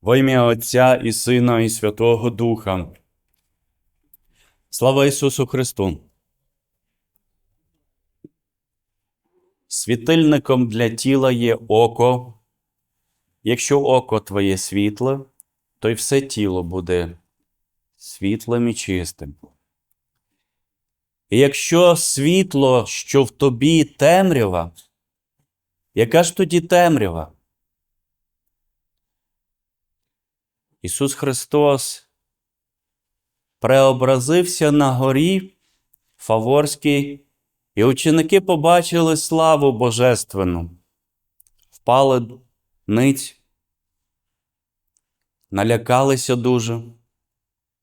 Во ім'я Отця і Сина, і Святого Духа. Слава Ісусу Христу! Світильником для тіла є око. Якщо око твоє світле, то й все тіло буде світлим і чистим. І якщо світло, що в тобі темрява, яка ж тоді темрява? Ісус Христос преобразився на горі Фаворській, і ученики побачили славу Божественну, впали ниць, налякалися дуже,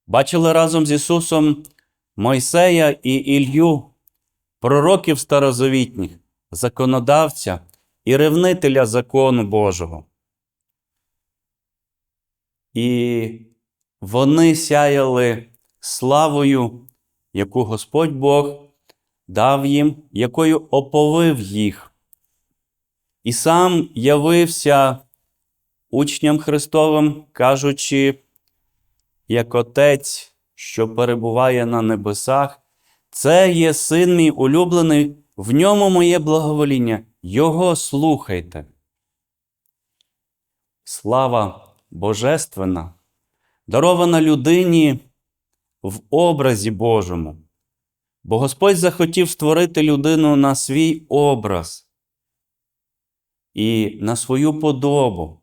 бачили разом з Ісусом Мойсея і Ілью, пророків старозавітніх, законодавця і ревнителя закону Божого. І вони сяяли славою, яку Господь Бог дав їм, якою оповив їх. І сам явився учням Христовим, кажучи, як Отець, що перебуває на небесах, це є син мій улюблений, в ньому моє благовоління, Його слухайте. Слава Божественна, дарована людині в образі Божому. Бо Господь захотів створити людину на свій образ і на свою подобу,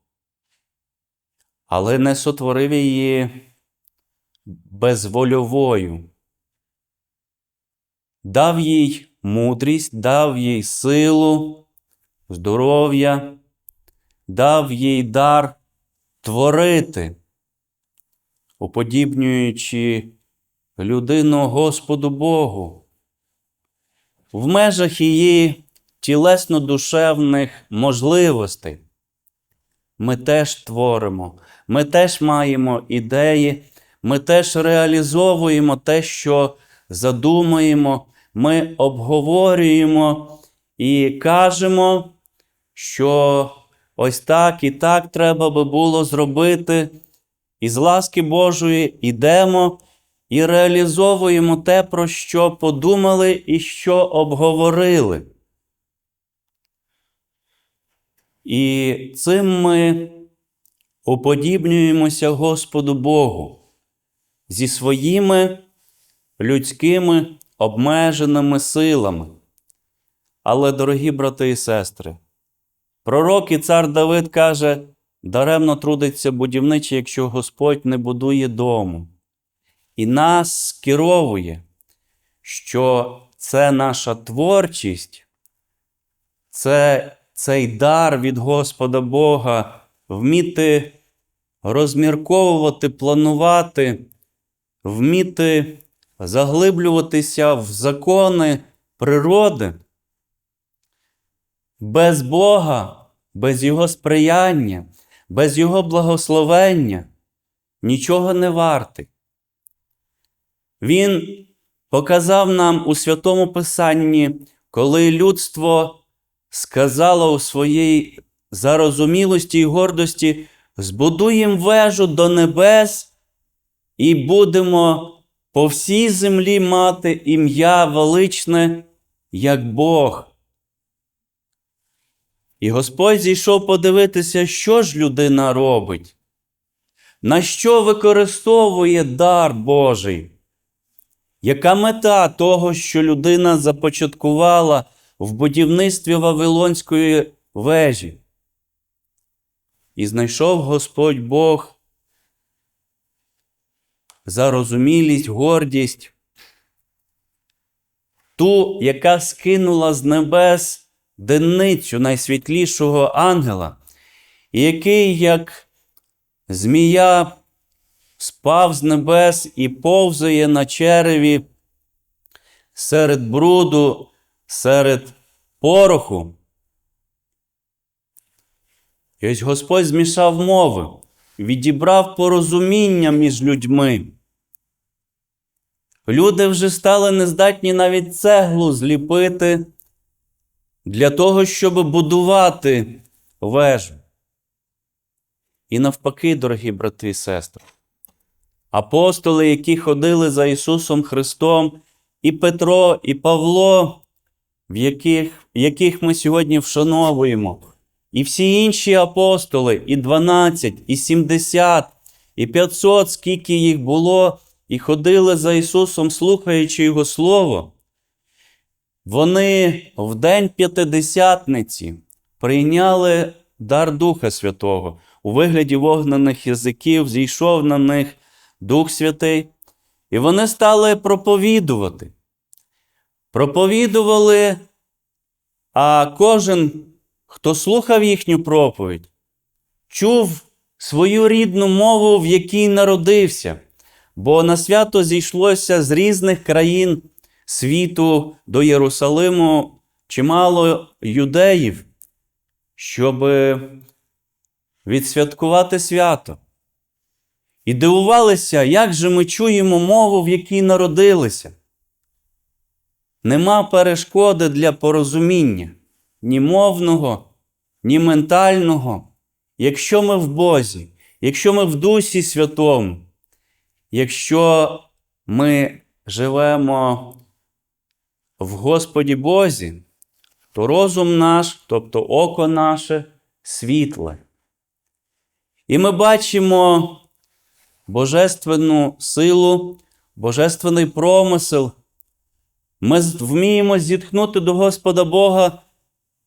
але не сотворив її безвольовою. Дав їй мудрість, дав їй силу, здоров'я, дав їй дар творити, уподібнюючи людину Господу Богу. В межах її тілесно-душевних можливостей. Ми теж творимо, ми теж маємо ідеї, ми теж реалізовуємо те, що задумаємо, ми обговорюємо і кажемо, що ось так і так треба би було зробити. І з ласки Божої йдемо і реалізовуємо те, про що подумали і що обговорили. І цим ми уподібнюємося Господу Богу зі своїми людськими обмеженими силами. Але, дорогі брати і сестри, пророк і цар Давид каже, даремно трудиться будівничий, якщо Господь не будує дому. І нас скеровує, що це наша творчість, це цей дар від Господа Бога вміти розмірковувати, планувати, вміти заглиблюватися в закони природи. Без Бога, без Його сприяння, без Його благословення нічого не вартий. Він показав нам у Святому Писанні, коли людство сказало у своїй зарозумілості і гордості, збудуємо вежу до небес і будемо по всій землі мати ім'я величне, як Бог. І Господь зійшов подивитися, що ж людина робить, на що використовує дар Божий. Яка мета того, що людина започаткувала в будівництві Вавилонської вежі? І знайшов Господь Бог зарозумілість, гордість, ту, яка скинула з небес денницю найсвітлішого ангела, який, як змія, спав з небес і повзає на череві серед бруду, серед пороху. І ось Господь змішав мови, відібрав порозуміння між людьми. Люди вже стали нездатні навіть цеглу зліпити для того, щоб будувати вежу. і навпаки, дорогі брати і сестри. Апостоли, які ходили за Ісусом Христом, і Петро, і Павло, в яких, яких ми сьогодні вшановуємо, і всі інші апостоли, і 12, і 70, і 500, скільки їх було, і ходили за Ісусом, слухаючи Його Слово, вони в день П'ятидесятниці прийняли дар Духа Святого. У вигляді вогнених язиків зійшов на них Дух Святий, і вони стали проповідувати. Проповідували, а кожен, хто слухав їхню проповідь, чув свою рідну мову, в якій народився, бо на свято зійшлося з різних країн світу до Єрусалиму чимало юдеїв, щоб відсвяткувати свято. І дивувалися, як же ми чуємо мову, в якій народилися. Нема перешкоди для порозуміння ні мовного, ні ментального, якщо ми в Бозі, якщо ми в Дусі Святому, якщо ми живемо в Господі Бозі, то розум наш, тобто око наше, світле. І ми бачимо божественну силу, божественний промисел. Ми вміємо зітхнути до Господа Бога.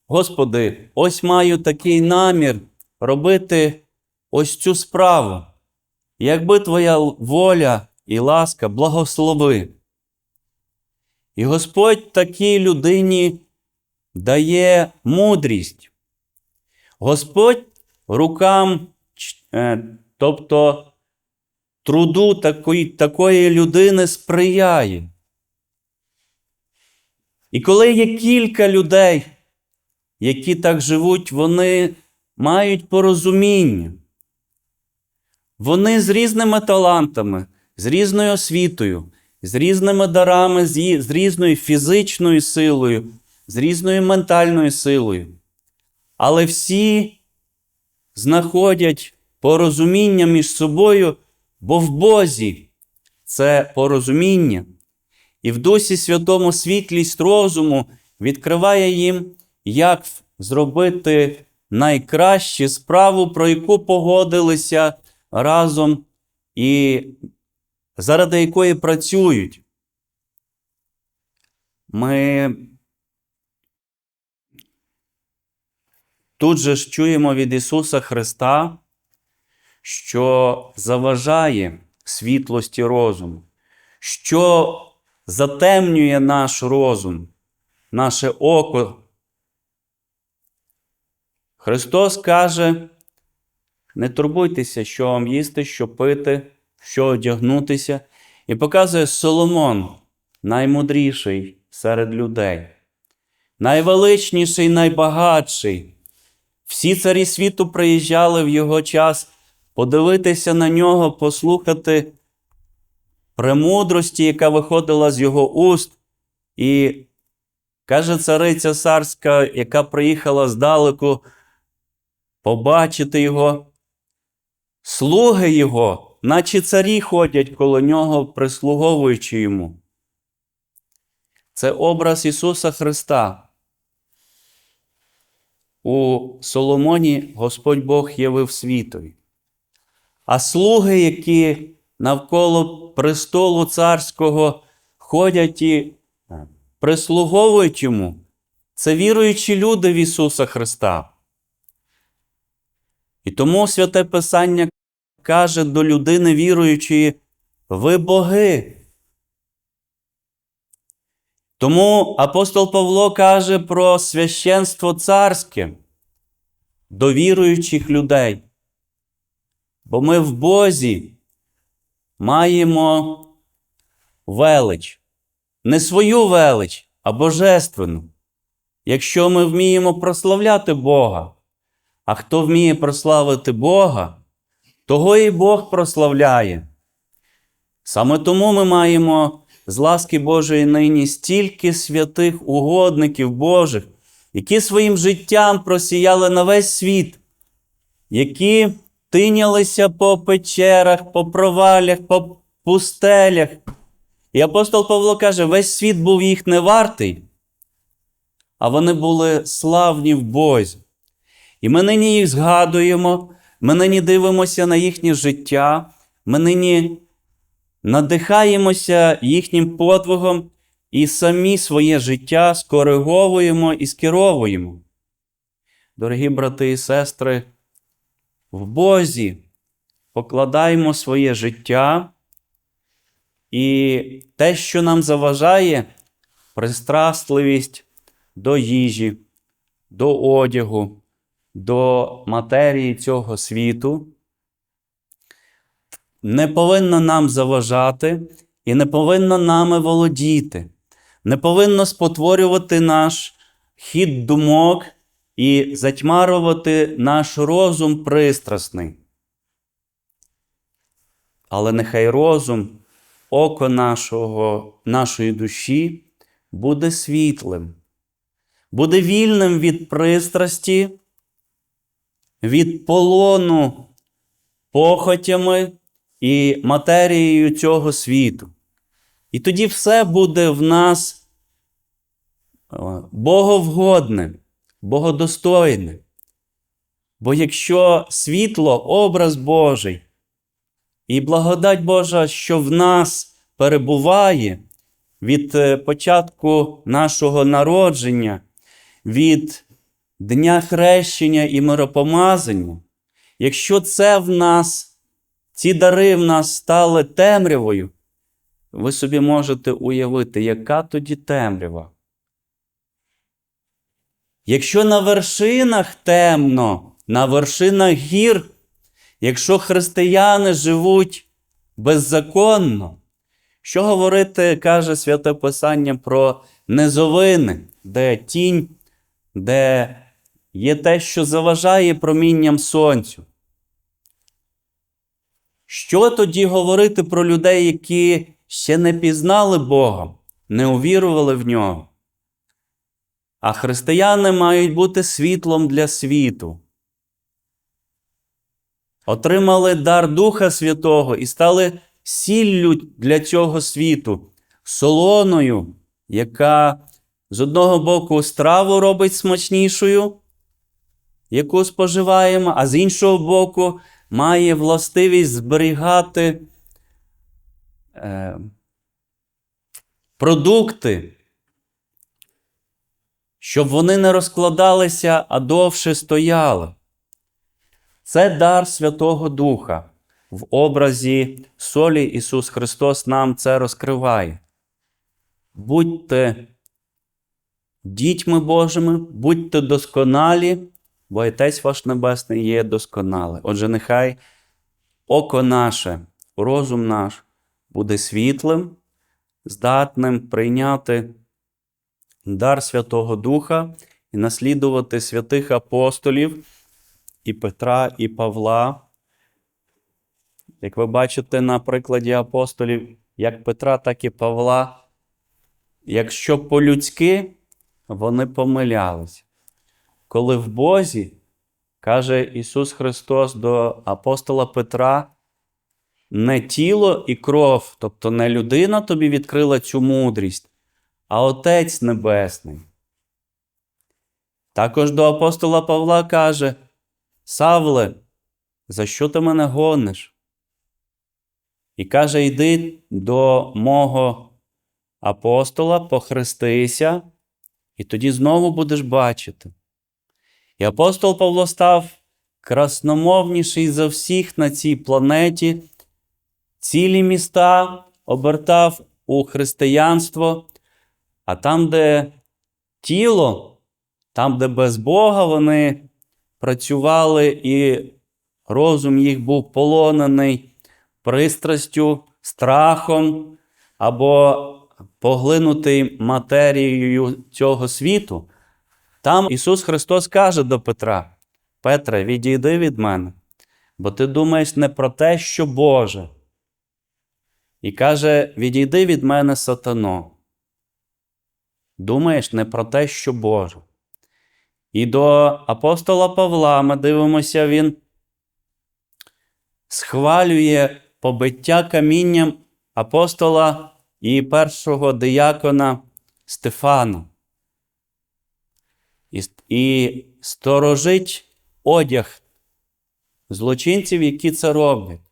Господи, ось маю такий намір робити ось цю справу. Якби Твоя воля і ласка, благослови. І Господь такій людині дає мудрість. Господь рукам, е, тобто труду такої, такої людини сприяє. І коли є кілька людей, які так живуть, вони мають порозуміння. Вони з різними талантами, з різною освітою, з різними дарами, з різною фізичною силою, з різною ментальною силою. Але всі знаходять порозуміння між собою, бо в Бозі це порозуміння. І в Дусі Святому світлість розуму відкриває їм, як зробити найкращу справу, про яку погодилися разом і заради якої працюють. Ми тут же ж чуємо від Ісуса Христа, що заважає світлості розуму, що затемнює наш розум, наше око. Христос каже: не турбуйтеся, що вам їсти, що пити, що одягнутися, і показує Соломон, наймудріший серед людей, найвеличніший, найбагатший. Всі царі світу приїжджали в його час подивитися на нього, послухати премудрості, яка виходила з його уст. І каже цариця царська, яка приїхала здалеку побачити його. Слуги його, наче царі ходять коло нього, прислуговуючи йому. Це образ Ісуса Христа. У Соломоні Господь Бог явив світові. А слуги, які навколо престолу царського ходять і прислуговують йому, це віруючі люди в Ісуса Христа. І тому святе Писання каже до людини віруючої, ви боги. Тому апостол Павло каже про священство царське до віруючих людей. Бо ми в Бозі маємо велич, не свою велич, а божественну. Якщо ми вміємо прославляти Бога, а хто вміє прославити Бога, того і Бог прославляє. Саме тому ми маємо з ласки Божої нині стільки святих угодників Божих, які своїм життям просіяли на весь світ, які тинялися по печерах, по провалях, по пустелях. І апостол Павло каже: весь світ був їх не вартий, а вони були славні в Бозі. І ми нині їх згадуємо, ми нині дивимося на їхнє життя, ми нині надихаємося їхнім подвигом і самі своє життя скориговуємо і скеровуємо. Дорогі брати і сестри, в Бозі покладаємо своє життя і те, що нам заважає, пристрастливість до їжі, до одягу, до матерії цього світу, не повинно нам заважати і не повинно нами володіти, не повинно спотворювати наш хід думок і затьмарювати наш розум пристрасний. Але нехай розум, око нашого, нашої душі буде світлим, буде вільним від пристрасті, від полону похотями і матерією цього світу. І тоді все буде в нас е, боговгодне, богодостойне. Бо якщо світло, образ Божий, і благодать Божа, що в нас перебуває від е, початку нашого народження, від Дня хрещення і миропомазання, якщо це в нас, ці дари в нас стали темрявою, ви собі можете уявити, яка тоді темрява. Якщо на вершинах темно, на вершинах гір, якщо християни живуть беззаконно, що говорити, каже Святе Писання про низовини, де тінь, де є те, що заважає промінням сонцю? Що тоді говорити про людей, які ще не пізнали Бога, не увірували в нього? А християни мають бути світлом для світу. Отримали дар Духа Святого і стали сіллю для цього світу, солоною, яка з одного боку страву робить смачнішою, яку споживаємо, а з іншого боку, має властивість зберігати е, продукти, щоб вони не розкладалися, а довше стояли. Це дар Святого Духа. В образі солі Ісус Христос нам це розкриває. Будьте дітьми Божими, будьте досконалі, бо Отець ваш Небесний є досконалий. Отже, нехай око наше, розум наш буде світлим, здатним прийняти дар Святого Духа і наслідувати святих апостолів і Петра, і Павла. Як ви бачите на прикладі апостолів, як Петра, так і Павла, якщо по-людськи вони помилялися. Коли в Бозі, каже Ісус Христос до апостола Петра, не тіло і кров, тобто не людина тобі відкрила цю мудрість, а Отець Небесний. Також до апостола Павла каже: Савле, за що ти мене гониш? І каже: Йди до мого апостола, похрестися, і тоді знову будеш бачити. І апостол Павло став красномовніший за всіх на цій планеті, цілі міста обертав у християнство, а там, де тіло, там, де без Бога вони працювали, і розум їх був полонений пристрастю, страхом або поглинутий матерією цього світу. Там Ісус Христос каже до Петра: Петре, відійди від мене, бо ти думаєш не про те, що Боже. І каже: Відійди від мене, сатано. Думаєш не про те, що Боже. І до апостола Павла ми дивимося, він схвалює побиття камінням апостола і першого диякона Стефана. І, сторожить одяг злочинців, які це роблять.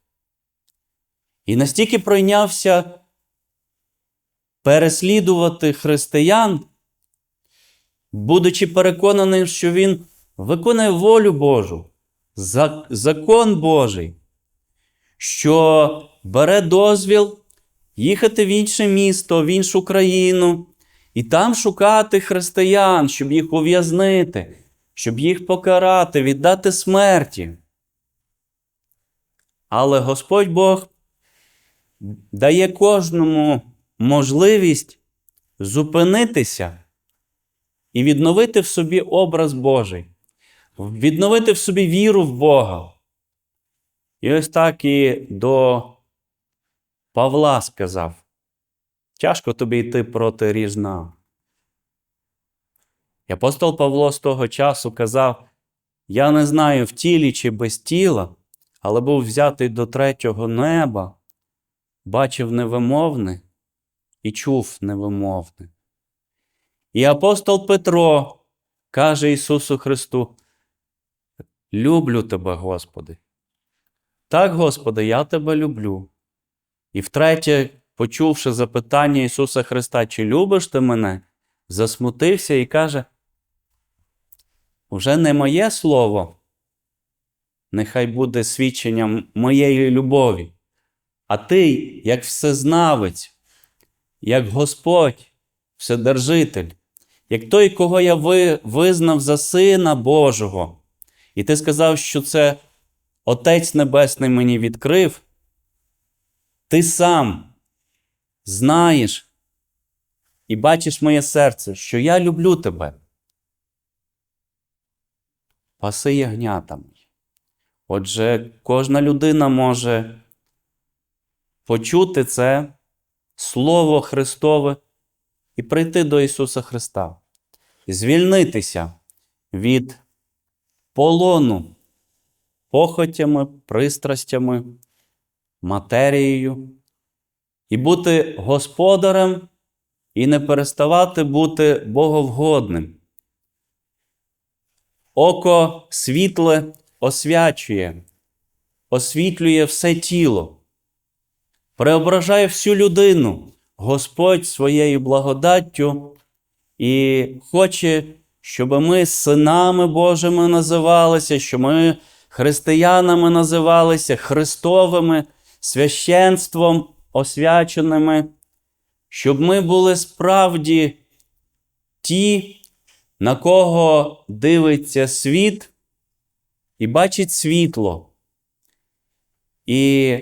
І настільки пройнявся переслідувати християн, будучи переконаним, що він виконує волю Божу, закон Божий, що бере дозвіл їхати в інше місто, в іншу країну, і там шукати християн, щоб їх ув'язнити, щоб їх покарати, віддати смерті. Але Господь Бог дає кожному можливість зупинитися і відновити в собі образ Божий, відновити в собі віру в Бога. І ось так і до Павла сказав: тяжко тобі йти проти ріжна. І апостол Павло з того часу казав: Я не знаю в тілі чи без тіла, але був взятий до третього неба, бачив невимовне і чув невимовне. І апостол Петро каже Ісусу Христу: Люблю тебе, Господи. Так, Господи, я тебе люблю. І втретє, почувши запитання Ісуса Христа, чи любиш ти мене, засмутився і каже: Уже не моє слово, нехай буде свідченням моєї любові, а ти, як всезнавець, як Господь, Вседержитель, як той, кого я ви- визнав за Сина Божого, і ти сказав, що це Отець Небесний мені відкрив, ти сам знаєш і бачиш моє серце, що я люблю тебе. Паси ягнята мої. Отже, кожна людина може почути це Слово Христове і прийти до Ісуса Христа, звільнитися від полону похотями, пристрастями, матерією, і бути господарем, і не переставати бути боговгодним. Око світле освячує, освітлює все тіло, преображає всю людину Господь своєю благодаттю і хоче, щоб ми синами Божими називалися, що ми християнами називалися, Христовими, священством освяченими, щоб ми були справді ті, на кого дивиться світ і бачить світло, і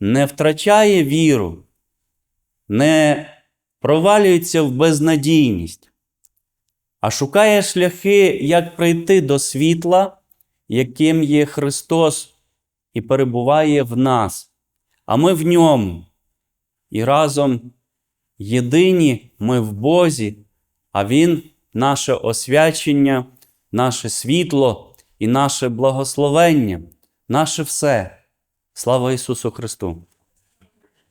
не втрачає віру, не провалюється в безнадійність, а шукає шляхи, як прийти до світла, яким є Христос і перебуває в нас, а ми в ньому. І разом єдині ми в Бозі, а Він наше освячення, наше світло і наше благословення, наше все. Слава Ісусу Христу!